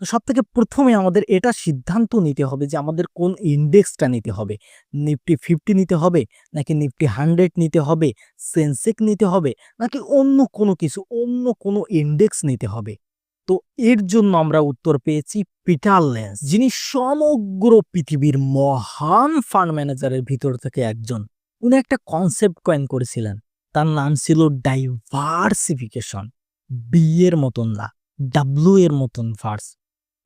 তো সব থেকে প্রথমে আমাদের এটা সিদ্ধান্ত নিতে হবে যে আমাদের কোন ইন্ডেক্সটা নিতে হবে। নিফটি ফিফটি নিতে হবে নাকি নিফটি হান্ড্রেড নিতে হবে, সেন্সেক নিতে হবে নাকি অন্য কোনো কিছু, অন্য কোনো ইন্ডেক্স নিতে হবে। তো এর জন্য আমরা উত্তর পেয়েছি পিটার লেন্স, যিনি সমগ্র পৃথিবীর মহান ফান্ড ম্যানেজারের ভিতর থেকে একজন। উনি একটা কনসেপ্ট কয়েন করেছিলেন, তার নাম ছিল ডাইভার্সিফিকেশন, বি এর মতন না ডাব্লু এর মতন ভার্স।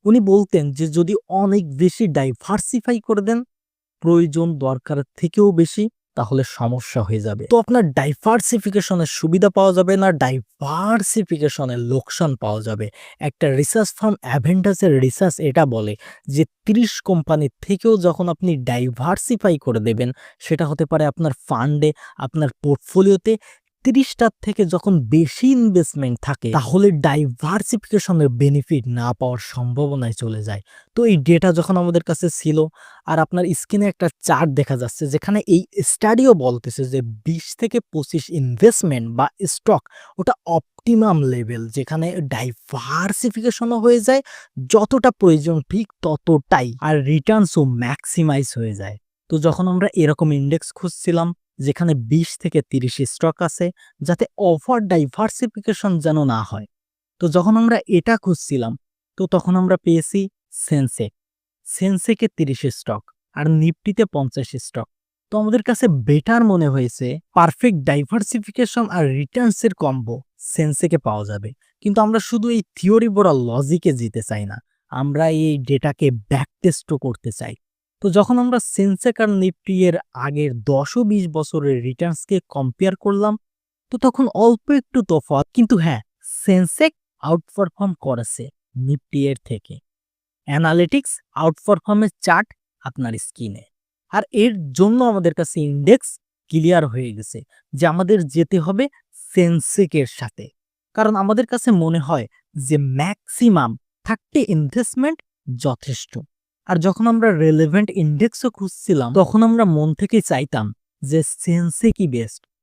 উনি বলতেন যে, যদি অনেক বেশি ডাইভার্সিফাই করে দেন, প্রয়োজন দরকার থেকেও বেশি, তাহলে সমস্যা হয়ে যাবে। তো আপনার ডাইভার্সিফিকেশনের সুবিধা পাওয়া যাবে না ডাইভার্সিফিকেশনের লোকসান পাওয়া যাবে। একটা রিসার্চ ফার্ম অ্যাভেন্টাসের রিসার্চ এটা বলে যে, তিরিশ কোম্পানির থেকেও যখন আপনি ডাইভার্সিফাই করে দেবেন, সেটা হতে পারে আপনার ফান্ডে আপনার পোর্টফোলিওতে তিরিশটার থেকে যখন বেশি ইনভেস্টমেন্ট থাকে, তাহলে ডাইভার্সিফিকেশনের বেনিফিট না পাওয়ার সম্ভাবনায় চলে যায়। তো এই ডেটা যখন আমাদের কাছে ছিল, আর আপনার স্ক্রিনে একটা চার্ট দেখা যাচ্ছে, যেখানে এই স্টাডিও বলতেছে যে বিশ থেকে পঁচিশ ইনভেস্টমেন্ট বা স্টক ওটা অপটিমাম লেভেল যেখানে ডাইভার্সিফিকেশনও হয়ে যায়, যতটা প্রয়োজন ঠিক ততটাই, আর রিটার্নসও ম্যাক্সিমাইজ হয়ে যায়। তো যখন আমরা এরকম ইন্ডেক্স খুঁজছিলাম যেখানে বিশ থেকে তিরিশ স্টক আছে, যাতে ওভার ডাইভার্সিফিকেশন যেন না হয়। তো যখন আমরা এটা খুঁজছিলাম, তো তখন আমরা পেয়েছি সেন্সেক সেন্সেকে তিরিশ স্টক আর নিফটিতে পঞ্চাশ স্টক তো আমাদের কাছে বেটার মনে হয়েছে পারফেক্ট ডাইভার্সিফিকেশন আর রিটার্নসের কম্বো সেন্সেকে পাওয়া যাবে। কিন্তু আমরা শুধু এই থিওরি বড় লজিকে জিতে চাই না, আমরা এই ডেটাকে ব্যাক টেস্টও করতে চাই। তো যখন আমরা সেন্সেক আর নিফটি এর আগের দশ বিশ বছরের রিটার্নসকে কম্পেয়ার করলাম, তো তখন অল্প একটু তফাৎ। কিন্তু হ্যাঁ সেন্সেক আউটপারফর্ম করেছে নিফটি এর থেকে। অ্যানালিটিক্স আউটপারফর্মের চার্ট আপনার স্ক্রিনে আর এর জন্য আমাদের কাছে ইন্ডেক্স ক্লিয়ার হয়ে গেছে যে আমাদের যেতে হবে সেন্সেকের সাথে। কারণ আমাদের কাছে মনে হয় যে ম্যাক্সিমাম থার্টি ইনভেস্টমেন্ট যথেষ্ট। আর যখন আমরা রেলেভেন্ট ইন্ডেক্সও খুঁজছিলাম, তখন আমরা মন থেকে চাইতাম যে সেন্সে কি বেস্ট